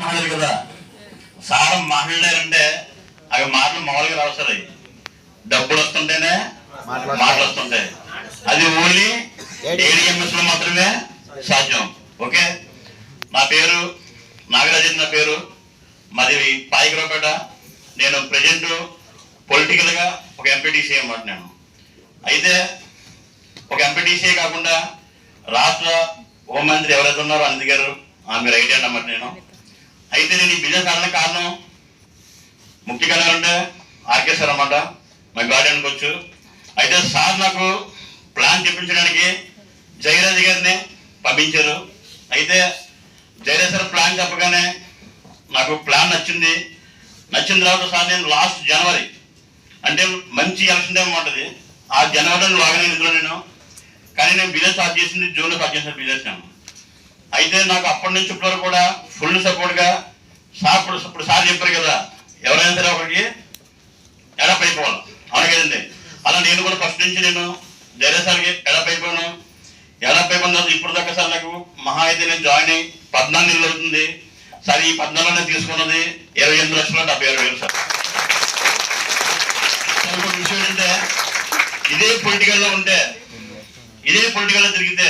మాట్లాడారు కదా. సార్ మాట్లాడారంటే అవి మాటలు మామూలుగా రావసరి డబ్బులు వస్తుంటేనే మాటలు వస్తుంటాయి. అది ఓన్లీ ఏడిఎంఎస్లో మాత్రమే సాధ్యం. ఓకే? నా పేరు నాగరాజన్ నా పేరు. మాది పాయికరావుపేట. నేను ప్రజెంట్ పొలిటికల్గా ఒక ఎంపీటీసీ అన్నమాట నేను అయితే ఒక ఎంపీటీసీ కాకుండా రాష్ట్ర హోంమంత్రి ఎవరైతే ఉన్నారో అనిల్ గారు ఆ మీరు ఐడియా అన్నమాట నేను. అయితే నేను ఈ బిజినెస్ ఆడడానికి కారణం ముఖ్యంగా అంటే ఆర్కే సార్ అన్నమాట. మా గార్డెన్కి అనుకోవచ్చు అయితే సార్ నాకు ప్లాన్ చెప్పించడానికి జయరాజ్ గారిని పంపించారు. అయితే జయరాజ్ సార్ ప్లాన్ చెప్పగానే నాకు ప్లాన్ నచ్చింది. నచ్చిన తర్వాత సార్ నేను లాస్ట్ జనవరి అంటే మంచి ఎలక్షన్ టైం ఉంటుంది ఆ జనవరిలో లాగిన ఇందులో నేను. కానీ నేను బిజినెస్ స్టార్ట్ చేసింది జూన్లో స్టార్ట్ చేసిన బిజినెస్ నేను. అయితే నాకు అప్పటి నుంచి ఇప్పటివరకు కూడా ఫుల్ సపోర్ట్గా సార్ ఇప్పుడు ఇప్పుడు సార్ చెప్పారు కదా ఎవరైనా సరే ఒకరికి ఎడప్ అయిపోవాలి. అవును కదండి? అలా నేను కూడా ఫస్ట్ నుంచి నేను ధైర్య సార్కి ఎడప్ అయిపోయాను. ఎడప్ అయిపోయిన తర్వాత ఇప్పుడు దాకా సార్ నాకు మహా అయితే నేను జాయిన్ అయ్యి పద్నాలుగు నెలలు అవుతుంది. సార్ ఈ పద్నాలుగు నేను తీసుకున్నది ఇరవై ఎనిమిది లక్షల డెబ్బై ఆరు వేలు సార్. ఇంకొక విషయం ఏంటంటే ఇదే పొలిటికల్లో ఉంటే ఇదే పొలిటికల్లో జరిగితే తిరిగితే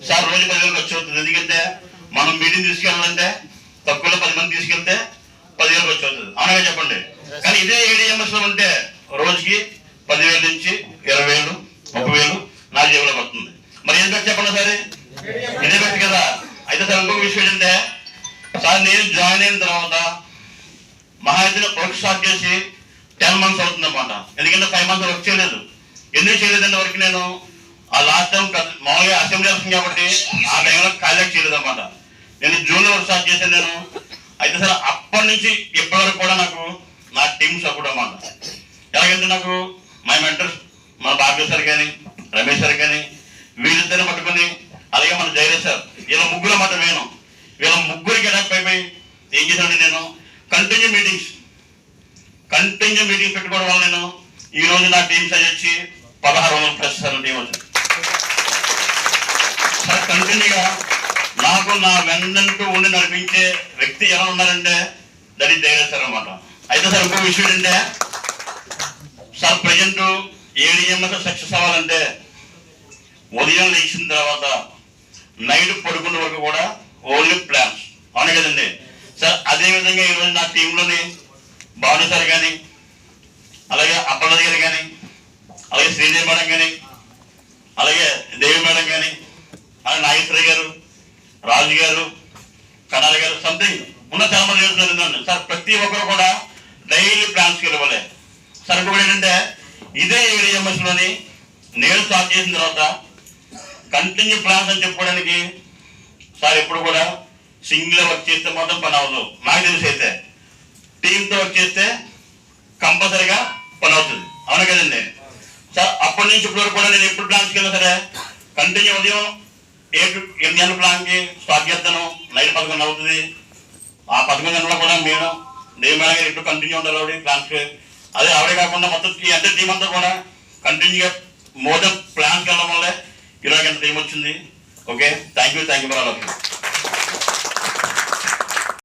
సార్ రోజు పదివేలకు వచ్చి అవుతుంది ఎందుకంటే మనం మీటింగ్ తీసుకెళ్ళాలంటే తక్కువలో పది మంది తీసుకెళ్తే పదివేలకు వచ్చి అవుతుంది అవునగా చెప్పండి? కానీ ఇదే ఏడిఎంఎస్లో ఉంటే రోజుకి పదివేల నుంచి ఇరవై వేలు ముప్పై వేలు నా జేబులోకి వస్తుంది మరి ఏం పెట్టి చెప్పండి సరే? ఇదే పెట్టి కదా. అయితే సార్ ఇంకొక విషయం ఏంటంటే సార్ నేను జాయిన్ అయిన తర్వాత మహా అయితే వర్క్ స్టార్ట్ చేసి టెన్ మంత్స్ అవుతుంది అనమాట ఎందుకంటే ఫైవ్ మంత్స్ వర్క్ చేయలేదు. ఎందుకు చేయలేదంటే వరకు నేను ఆ లాస్ట్ టైం మామూలుగా అసెంబ్లీ వస్తుంది కాబట్టి ఆ టైంలో కాలేజ్ చేయలేదు అనమాట నేను జూన్ వరకు స్టార్ట్ చేశాను నేను. అయితే సరే అప్పటి నుంచి ఇప్పటి వరకు కూడా నాకు నా టీం సపోర్ట్ అనమాట ఎలాగంటే నాకు మా మెంటర్స్ మన భార్గవ్ సార్ కానీ రమేష్ సార్ కానీ వీళ్ళిద్దరిని పట్టుకొని అలాగే మన జయరేష్ సార్ వీళ్ళ ముగ్గురు మాట నేను. వీళ్ళ ముగ్గురికి అడాప్ట్ అయిపోయి ఏం చేశాను నేను కంటిన్యూ మీటింగ్స్ కంటిన్యూ మీటింగ్స్ పెట్టుకోవడం వల్ల నేను ఈ రోజు నా టీమ్స్ అయ్యి వచ్చి పదహారు వందల ప్లస్ సార్ టీం వచ్చింది సార్ కంటిన్యూగా నాకు నా వెన్నంటూ ఉండి నడిపించే వ్యక్తి ఎలా ఉన్నారంటే దట్ ఈస్ అనమాట అయితే సార్ ఇంకో విషయం ఏంటంటే సార్ ప్రజెంట్ ఏడిఎంఎస్ సక్సెస్ అవ్వాలంటే ఉదయం లేచిన తర్వాత నైట్ పడుకున్న వరకు కూడా ఓన్లీ ప్లాన్స్. అవును కదండి? సార్ అదే విధంగా ఈరోజు నా టీంలోని భాను సార్ కానీ అలాగే అప్పలది గారు కానీ అలాగే శ్రీదేవి మేడం కానీ అలాగే అలాగే నాగేశ్వరయ్య గారు రాజు గారు కనాల గారు సంథింగ్ ఉన్న చాలా మంది సార్ ప్రతి ఒక్కరు కూడా డైలీ ప్లాన్స్కి వెళ్ళవాలి సార్ ఇంకొకటి ఏంటంటే ఇదే ఏడిఎంఎస్లోని నేను స్టార్ట్ చేసిన తర్వాత కంటిన్యూ ప్లాన్స్ అని చెప్పుకోవడానికి సార్ ఎప్పుడు కూడా సింగిల్ వర్క్ చేస్తే మాత్రం పని అవ్వదు. నాకు తెలిసి అయితే టీంతో వర్క్ చేస్తే కంపల్సరీగా పని అవుతుంది. అవును కదండి? సార్ అప్పటి నుంచి ఇప్పటివరకు కూడా నేను ఎప్పుడు ప్లాన్స్కి వెళ్ళినా సరే కంటిన్యూ ఉదయం ఇండియన్ ఎనిమిది ప్లాన్కి స్టార్ట్ చేస్తాను. నైట్ పదకొండు అవుతుంది. ఆ పదకొండు గంటల్లో కూడా మేడం నేను మేడం ఎప్పుడు కంటిన్యూ ఉండాలి ఆవిడ ప్లాన్స్కి అదే ఆవిడే కాకుండా మొత్తం అంటే టీం అంతా కూడా కంటిన్యూగా మోర్ ప్లాన్కి వెళ్ళడం వల్లే ఇరవై గంట టీం వచ్చింది. Okay thank you thank you for all of you